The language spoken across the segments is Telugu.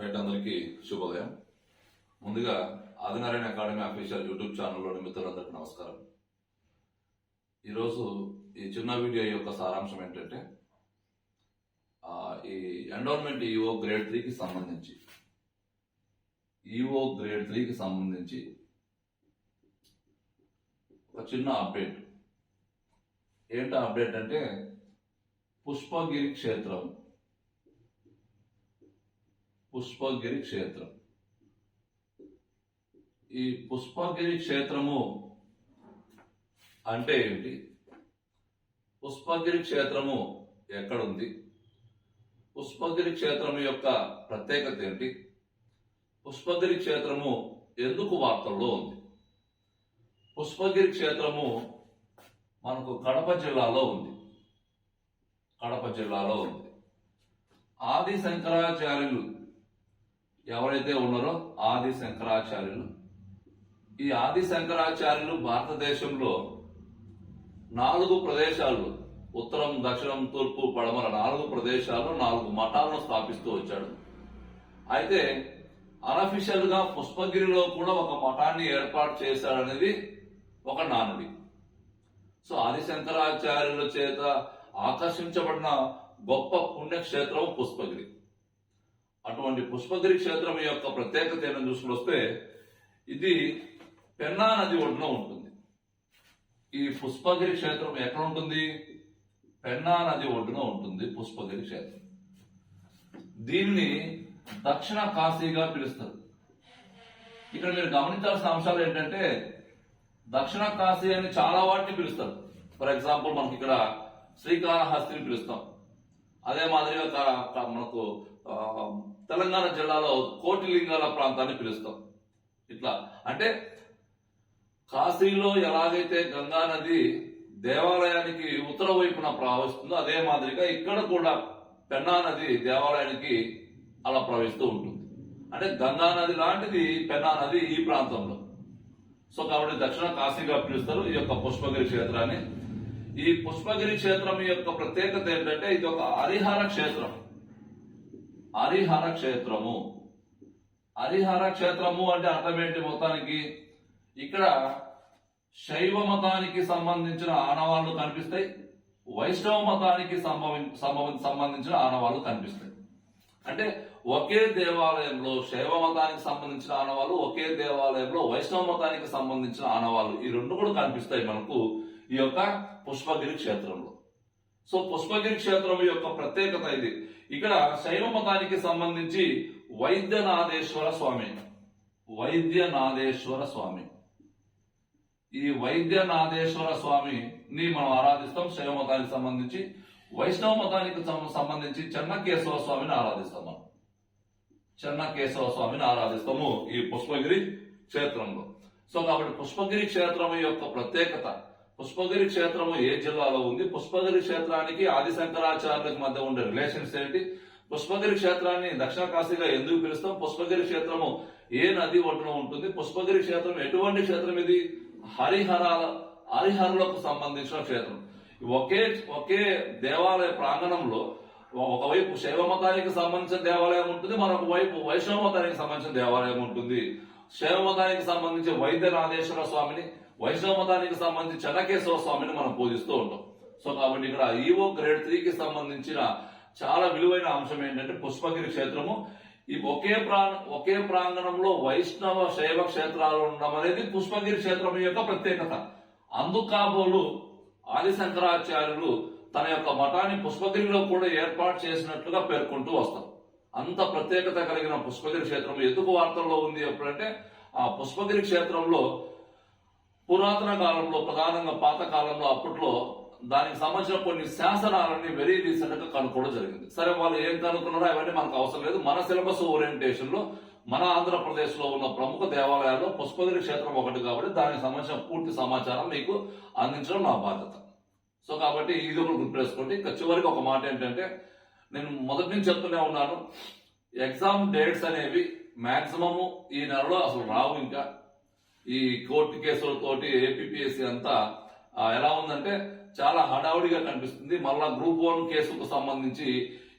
రైట్ అందరికీ శుభోదయం. ముందుగా ఆదినారాయణ అకాడమీ అఫీషియల్ యూట్యూబ్ ఛానల్లోని మిత్రులందరికీ నమస్కారం. ఈరోజు ఈ చిన్న వీడియో యొక్క సారాంశం ఏంటంటే ఈ ఎండోన్మెంట్ ఈఓ గ్రేడ్ త్రీకి సంబంధించి ఈఓ గ్రేడ్ త్రీకి సంబంధించి ఒక చిన్న అప్డేట్ ఏంటో అప్డేట్ అంటే పుష్పగిరి క్షేత్రం. పుష్పగిరి క్షేత్రం. ఈ పుష్పగిరి క్షేత్రము అంటే ఏంటి పుష్పగిరి క్షేత్రము ఎక్కడుంది? పుష్పగిరి క్షేత్రం యొక్క ప్రత్యేకత ఏంటి? పుష్పగిరి క్షేత్రము ఎందుకు వార్తల్లో ఉంది? పుష్పగిరి క్షేత్రము మనకు కడప జిల్లాలో ఉంది. కడప జిల్లాలో ఉంది. ఆది శంకరాచార్యులు ఎవరైతే ఉన్నారో ఆది శంకరాచార్యులు. ఈ ఆది శంకరాచార్యులు భారతదేశంలో నాలుగు ప్రదేశాలు ఉత్తరం దక్షిణం తూర్పు పడమర నాలుగు ప్రదేశాల్లో నాలుగు మఠాలను స్థాపిస్తూ వచ్చాడు. అయితే అనఫిషియల్గా పుష్పగిరిలో కూడా ఒక మఠాన్ని ఏర్పాటు చేశాడనేది ఒక నానుడి. సో ఆది శంకరాచార్యుల చేత ఆకర్షించబడిన గొప్ప పుణ్యక్షేత్రం పుష్పగిరి. అటువంటి పుష్పగిరి క్షేత్రం యొక్క ప్రత్యేకత ఏమైనా చూసుకుని వస్తే ఇది పెన్నా నది ఒడ్డున ఉంటుంది. ఈ పుష్పగిరి క్షేత్రం ఎక్కడ ఉంటుంది? పెన్నా నది ఒడ్డున ఉంటుంది పుష్పగిరి క్షేత్రం దీన్ని దక్షిణ కాశీగా పిలుస్తారు. ఇక్కడ మీరు గమనించాల్సిన అంశాలు ఏంటంటే దక్షిణ కాశీ అని చాలా వాటిని పిలుస్తారు. ఫర్ ఎగ్జాంపుల్ మనకి ఇక్కడ శ్రీకాళహస్తిని పిలుస్తాం. అదే మాదిరిగా మనకు తెలంగాణ జిల్లాలో కోటిలింగాల ప్రాంతాన్ని పిలుస్తాం. ఇట్లా. అంటే కాశీలో ఎలాగైతే గంగా నది దేవాలయానికి ఉత్తర వైపున ప్రవహిస్తుందో అదే మాదిరిగా ఇక్కడ కూడా పెన్నా నది దేవాలయానికి అలా ప్రవహిస్తూ ఉంటుంది. అంటే గంగా నది లాంటిది పెన్నా నది ఈ ప్రాంతంలో. సో కాబట్టి దక్షిణ కాశీగా పిలుస్తారు ఈ యొక్క పుష్పగిరి క్షేత్రాన్ని. ఈ పుష్పగిరి క్షేత్రం యొక్క ప్రత్యేకత ఏంటంటే ఇది ఒక హరిహర క్షేత్రం. హరిహర క్షేత్రము. హరిహర క్షేత్రము అంటే అర్థం ఏంటి మొత్తానికి? ఇక్కడ శైవ మతానికి సంబంధించిన ఆనవాళ్ళు కనిపిస్తాయి. వైష్ణవ మతానికి సంబంధించి సంబంధించిన ఆనవాళ్ళు కనిపిస్తాయి. అంటే ఒకే దేవాలయంలో శైవ మతానికి సంబంధించిన ఆనవాళ్ళు ఒకే దేవాలయంలో వైష్ణవ మతానికి సంబంధించిన ఆనవాళ్ళు ఈ రెండు కూడా కనిపిస్తాయి మనకు ఈ యొక్క పుష్పగిరి క్షేత్రంలో. సో పుష్పగిరి క్షేత్రం యొక్క ప్రత్యేకత ఇది. ఇక్కడ శైవ మతానికి సంబంధించి వైద్యనాథేశ్వర స్వామి. వైద్యనాథేశ్వర స్వామి. ఈ వైద్యనాథేశ్వర స్వామిని మనం ఆరాధిస్తాం శైవ మతానికి సంబంధించి. వైష్ణవ మతానికి సంబంధించి చెన్నకేశవ స్వామిని ఆరాధిస్తాం మనం. చెన్నకేశవ స్వామిని ఆరాధిస్తాము ఈ పుష్పగిరి క్షేత్రంలో. సో కాబట్టి పుష్పగిరి క్షేత్రం యొక్క ప్రత్యేకత పుష్పగిరి క్షేత్రము ఏ జిల్లాలో ఉంది? పుష్పగిరి క్షేత్రానికి ఆది శంకరాచార్యులకు మధ్య ఉండే రిలేషన్స్ ఏంటి? పుష్పగిరి క్షేత్రాన్ని దక్షిణ కాశీగా ఎందుకు పిలుస్తాం? పుష్పగిరి క్షేత్రము ఏ నది ఒడ్డున ఉంటుంది? పుష్పగిరి క్షేత్రం ఎటువంటి క్షేత్రం ఇది? హరిహరాల హరిహరులకు సంబంధించిన క్షేత్రం. ఒకే ఒకే దేవాలయ ప్రాంగణంలో ఒకవైపు శైవ మతానికి సంబంధించిన దేవాలయం ఉంటుంది మరొక వైపు వైష్ణవ మతానికి సంబంధించిన దేవాలయం ఉంటుంది. శైవ మతానికి సంబంధించి వైద్యనాథేశ్వర స్వామిని వైష్ణవ మతానికి సంబంధించి చెనకేశ్వర స్వామిని మనం పూజిస్తూ ఉంటాం. సో కాబట్టి ఇక్కడ ఈవో గ్రేడ్ త్రీకి సంబంధించిన చాలా విలువైన అంశం ఏంటంటే పుష్పగిరి క్షేత్రము. ఈ ఒకే ప్రాంగ ఒకే ప్రాంగణంలో వైష్ణవ శైవ క్షేత్రాలు ఉండడం అనేది పుష్పగిరి క్షేత్రం యొక్క ప్రత్యేకత. అందుకాబోలు ఆది శంకరాచార్యులు తన యొక్క మఠాన్ని పుష్పగిరిలో కూడా ఏర్పాటు చేసినట్లుగా పేర్కొంటూ వస్తాం అంత ప్రత్యేకత కలిగిన పుష్పగిరి క్షేత్రం ఎందుకు వార్తల్లో ఉంది ఎప్పుడంటే ఆ పుష్పగిరి క్షేత్రంలో పురాతన కాలంలో ప్రధానంగా పాత కాలంలో అప్పట్లో దానికి సంబంధించిన కొన్ని శాసనాలన్నీ వెరీ రీసెంట్గా కనుక్కోవడం జరిగింది. సరే వాళ్ళు ఏం కనుక్కున్నారో అవన్నీ మనకు అవసరం లేదు. మన సిలబస్ ఓరియంటేషన్లో మన ఆంధ్రప్రదేశ్లో ఉన్న ప్రముఖ దేవాలయాల్లో పుష్పగిరి క్షేత్రం ఒకటి కాబట్టి దానికి సంబంధించిన పూర్తి సమాచారం మీకు అందించడం నా బాధ్యత. సో కాబట్టి ఇది ఒకటి గుర్తుపెట్టుకోండి. ఇంకా చివరికి ఒక మాట ఏంటంటే నేను మొదటి నుంచి చెప్తూనే ఉన్నాను. ఎగ్జామ్ డేట్స్ అనేవి మాక్సిమము ఈ నెలలో అసలు రావు ఇంకా. ఈ కోర్టు కేసులతోటి ఏపీఎస్సీ అంతా ఎలా ఉందంటే చాలా హడావుడిగా కనిపిస్తుంది. మళ్ళా గ్రూప్ వన్ కేసుకు సంబంధించి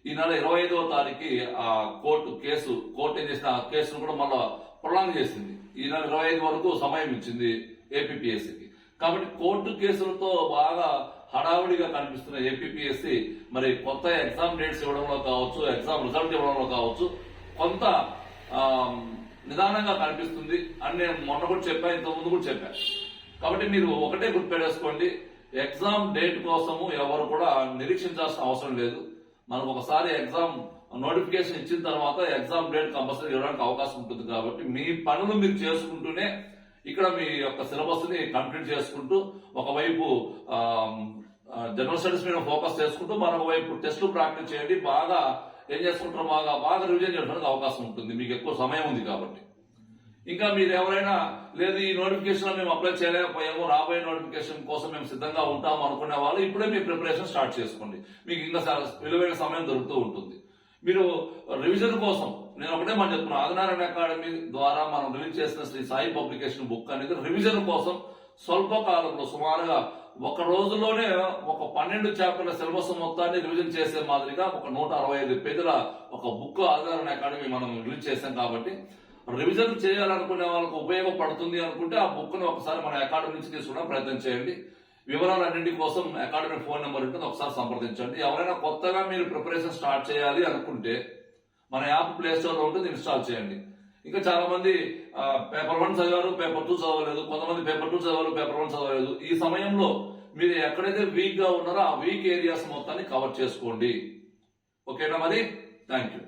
ఈ నెల ఇరవై ఐదవ తారీఖు ఆ కోర్టు కేసు కోర్టు ఏం చేసిన ఆ కేసును కూడా మళ్ళా ప్రొలాంగ్ చేసింది. ఈ నెల ఇరవై ఐదు వరకు సమయం ఇచ్చింది ఏపీఎస్సీకి కాబట్టి కోర్టు కేసులతో బాగా హడావుడిగా కనిపిస్తున్న ఏపీఎస్సీ మరి కొత్త ఎగ్జామ్ డేట్స్ ఇవ్వడంలో కావచ్చు ఎగ్జామ్ రిజల్ట్ ఇవ్వడంలో కావచ్చు కొంత నిదానంగా కనిపిస్తుంది అని నేను మొన్న కూడా చెప్పాను ఇంతకుముందు కూడా చెప్పాను కాబట్టి మీరు ఒకటే గుర్తుపెట్టేసుకోండి ఎగ్జామ్ డేట్ కోసము ఎవరు కూడా నిరీక్షించాల్సిన అవసరం లేదు. మనకు ఒకసారి ఎగ్జామ్ నోటిఫికేషన్ ఇచ్చిన తర్వాత ఎగ్జామ్ డేట్ కంపల్సరీ ఇవ్వడానికి అవకాశం ఉంటుంది కాబట్టి మీ పనులు మీరు చేసుకుంటూనే ఇక్కడ మీ యొక్క సిలబస్ని కంప్లీట్ చేసుకుంటూ ఒకవైపు జనరల్ స్టడీస్ మీద ఫోకస్ చేసుకుంటూ మరొక వైపు టెస్టులు ప్రాక్టీస్ చేయండి. బాగా ఏం చేసుకుంటారు బాగా బాగా రివిజన్ చేయడానికి అవకాశం ఉంటుంది. మీకు ఎక్కువ సమయం ఉంది కాబట్టి. ఇంకా మీరు ఎవరైనా లేదు ఈ నోటిఫికేషన్ మేము అప్లై చేయలేకపోయాము రాబోయే నోటిఫికేషన్ కోసం మేము సిద్ధంగా ఉంటాము అనుకునే వాళ్ళు ఇప్పుడే మీ ప్రిపరేషన్ స్టార్ట్ చేసుకోండి. మీకు ఇంకా చాలా విలువైన సమయం దొరుకుతూ ఉంటుంది. మీరు రివిజన్ కోసం నేను ఒకటే మనం చెప్తున్నాను ఆదినారాయణ అకాడమీ ద్వారా మనం రిలీజ్ చేసిన శ్రీ సాయి పబ్లికేషన్ బుక్ అనేది రివిజన్ కోసం స్వల్ప కాలంలో సుమారుగా ఒక రోజులోనే ఒక పన్నెండు చాప్టర్ల సిలబస్ మొత్తాన్ని రివిజన్ చేసే మాదిరిగా ఒక నూట అరవై ఐదు పేజీల ఒక బుక్ ఆధారణ అకాడమీ మనం రిలీజ్ చేసాం కాబట్టి రివిజన్ చేయాలనుకునే వాళ్ళకు ఉపయోగపడుతుంది అనుకుంటే ఆ బుక్ను ఒకసారి మన అకాడమీ నుంచి తీసుకోవడం ప్రయత్నం చేయండి. వివరాలన్నింటి కోసం అకాడమీ ఫోన్ నెంబర్ ఉంటుంది. ఒకసారి సంప్రదించండి. ఎవరైనా కొత్తగా మీరు ప్రిపరేషన్ స్టార్ట్ చేయాలి అనుకుంటే మన యాప్ ప్లే స్టోర్ ఉంటుంది. ఇన్స్టాల్ చేయండి. ఇంకా చాలా మంది పేపర్ వన్ చదివారు పేపర్ టూ చదవలేదు కొంతమంది పేపర్ టూ చదవారు పేపర్ వన్ చదవలేదు. ఈ సమయంలో మీరు ఎక్కడైతే వీక్గా ఉన్నారో ఆ వీక్ ఏరియాస్ మొత్తాన్ని కవర్ చేసుకోండి. ఓకేనా మరి? Thank you